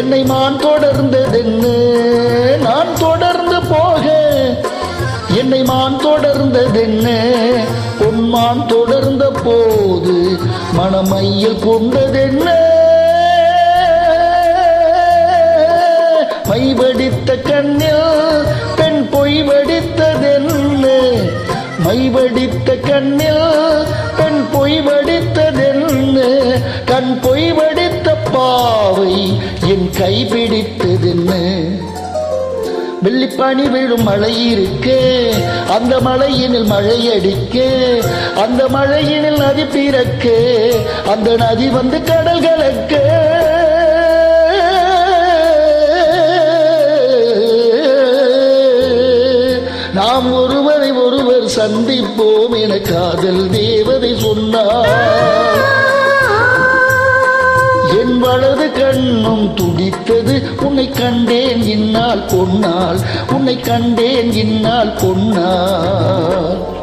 என்னை மான் தொடர்ந்ததென்னு நான் தொடர்ந்து போக என்னை மான் தொடர்ந்ததென்னு பொன்மான் தொடர்ந்த போது மனமையில் கொண்டதென்ன மைவடித்த கண்ணில் பெண் பொய் வடித்ததென்ன. மைவடித்த கண்ணில் பெண் பொய் வடித்ததென்ன. கண் பொய் வடித்த பா என் கை பிடித்ததென்ன வெள்ளிப்பனி விழும் மழை இருக்கு அந்த மழையினில் மழை அடிக்கே அந்த மழையினில் நதி பிறக்கே அந்த நதி வந்து கடல் நாம் ஒருவரை ஒருவர் சந்திப்போம் என காதல் தேவதை சொன்னார். வலது கண்ணும் துடித்தது. உன்னை கண்டேன் இந்நாள் பொன்னால். உன்னை கண்டேன் இந்நாள் பொன்னால்.